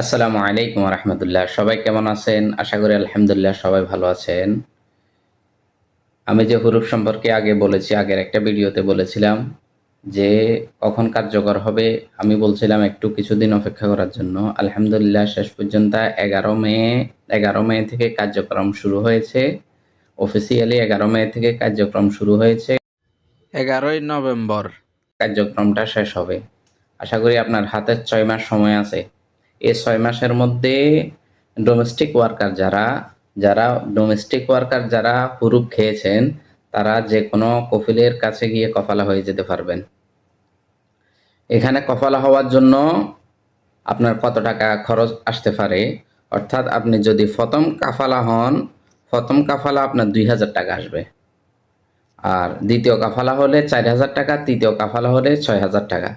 আসসালামু আলাইকুম রহমতুল্লাহ। সবাই কেমন আছেন? আশা করি আলহামদুলিল্লাহ সবাই ভালো আছেন। আমি যে হুরুফ সম্পর্কে আগে বলেছি আগের একটা ভিডিওতে বলেছিলাম যে কখন কার্যকর হবে আমি বলছিলাম একটু কিছুদিন অপেক্ষা করার জন্য। আলহামদুলিল্লাহ শেষ পর্যন্ত এগারো মে এগারো মে থেকে কার্যক্রম শুরু হয়েছে। অফিসিয়ালি এগারো মে থেকে কার্যক্রম শুরু হয়েছে। এগারোই নভেম্বর। কার্যক্রমটা শেষ হবে। আশা করি আপনার হাতে ছয় মাস সময় আছে। এই ছয় মাসের মধ্যে ডোমেস্টিক ওয়ার্কার যারা যারা ডোমেস্টিক ওয়ার্কার যারা হুরুপ খেয়েছেন, তারা যে কোনো কফিলের কাছে গিয়ে কফালা হয়ে যেতে পারবেন। এখানে কফালা হওয়ার জন্য আপনার কত টাকা খরচ আসতে পারে? অর্থাৎ আপনি যদি প্রথম কাফালা হন, প্রথম কাফালা আপনার দুই হাজার টাকা আসবে। আর দ্বিতীয় কাফালা হলে চার হাজার টাকা, তৃতীয় কাফালা হলে ছয় হাজার টাকা।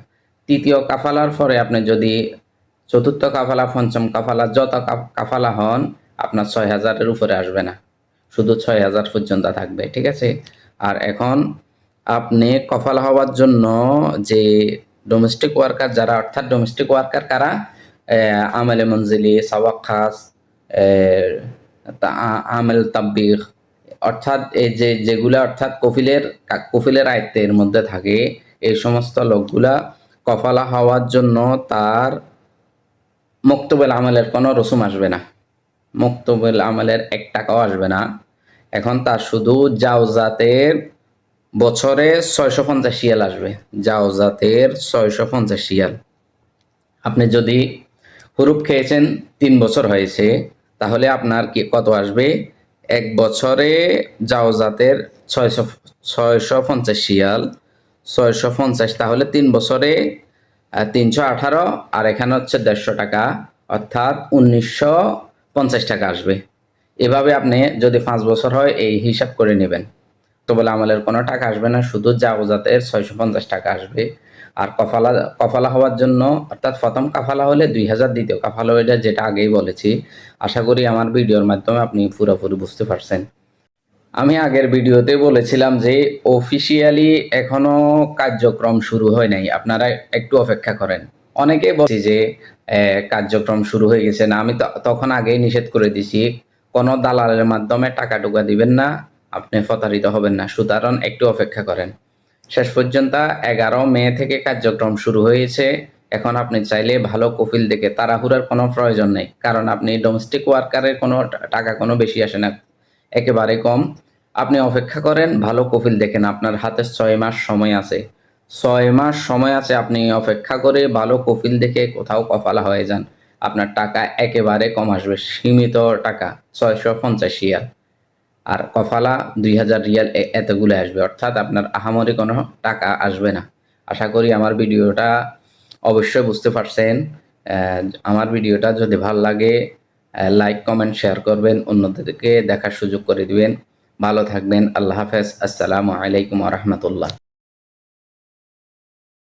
তৃতীয় কাফালার পরে আপনি যদি চতুর্থ কাফালা, পঞ্চম কাফালা, যত কাফ- কাফালা হন, আপনার ছয় হাজারের উপরে আসবে না। শুধু ছয় হাজার পর্যন্ত থাকবে, ঠিক আছে? আর এখন আপনি কফালা হওয়ার জন্য যে ডোমেস্টিক ওয়ার্কার যারা, অর্থাৎ ডোমেস্টিক ওয়ার্কার কারা আমেলে মঞ্জিলি সাওয়াক খাস আমেল তাব্বির অর্থাৎ এই যে, যেগুলা অর্থাৎ কফিলের কফিলের আয়ত্তের মধ্যে থাকে, এই সমস্ত লোকগুলা কফালা হওয়ার জন্য তার মক্তবেল আমলের কোনো রসুম আসবে না। মক্তবেল আমলের এক টাকাও আসবে না। এখন তার শুধু জাওজাতের বছরে ছয়শো পঞ্চাশ শিয়াল আসবে। জাওজাতের ছয়শো পঞ্চাশ শিয়াল। আপনি যদি হুরুপ খেয়েছেন, তিন বছর হয়েছে, তাহলে আপনার কি কত আসবে? এক বছরে জাওজাতের ছয়শো ছয়শো পঞ্চাশ শিয়াল। ছয়শো পঞ্চাশ তাহলে তিন বছরে তিনশো আঠারো, আর এখানে হচ্ছে দেড়শো টাকা, অর্থাৎ উনিশশো পঞ্চাশ টাকা আসবে। এভাবে আপনি যদি পাঁচ বছর হয়, এই হিসাব করে নেবেন। তো বলে আমলের কোনো টাকা আসবে না, শুধু জাওজাতের ছয়শো পঞ্চাশ টাকা আসবে। আর কফালা কফালা হওয়ার জন্য, অর্থাৎ প্রথম কাফালা হলে দুই হাজার, দ্বিতীয় কাফালা হলে যেটা আগেই বলেছি, আশা করি আমার ভিডিওর মাধ্যমে আপনি পুরোপুরি বুঝতে পারছেন। আমি আগের ভিডিওতে বলেছিলাম যে অফিসিয়ালি এখনও কার্যক্রম শুরু হয় নাই। আপনারা একটু অপেক্ষা করেন। অনেকে বলছি যে কার্যক্রম শুরু হয়ে গেছে না, আমি তখন আগেই নিষেধ করে দিছি। কোনো দালালের মাধ্যমে টাকা টুকা দিবেন না, আপনি প্রতারিত হবেন না। সুতরাং একটু অপেক্ষা করেন। শেষ পর্যন্ত এগারো মে থেকে কার্যক্রম শুরু হয়েছে। এখন আপনি চাইলে ভালো কফিল দেখে তাড়াহুড়ার কোনো প্রয়োজন নেই। কারণ আপনি ডোমেস্টিক ওয়ার্কারের কোনো টাকা কোনো বেশি আসে না। একেবারে কম। আপনি অপেক্ষা করেন, ভালো কফিল দেখেন, আপনার হাতে ছয় মাস সময় আছে। ছয় মাস সময় আছে, আপনি অপেক্ষা করে ভালো কফিল দেখে কোথাও কফালা হয়ে যান। আপনার টাকা একেবারে কম আসবে, সীমিত টাকা, ছয়শো পঞ্চাশ রিয়াল। আর কফালা দুই হাজার রিয়াল এতগুলো আসবে, অর্থাৎ আপনার আহামরি কোনো টাকা আসবে না। আশা করি আমার ভিডিওটা অবশ্যই বুঝতে পারছেন। আমার ভিডিওটা যদি ভালো লাগে লাইক কমেন্ট শেয়ার করবেন, অন্যদেরকে দেখার সুযোগ করে দিবেন। ভালো থাকবেন, আল্লাহ হাফেজ। আসসালামু আলাইকুম রহমতুল্লাহ।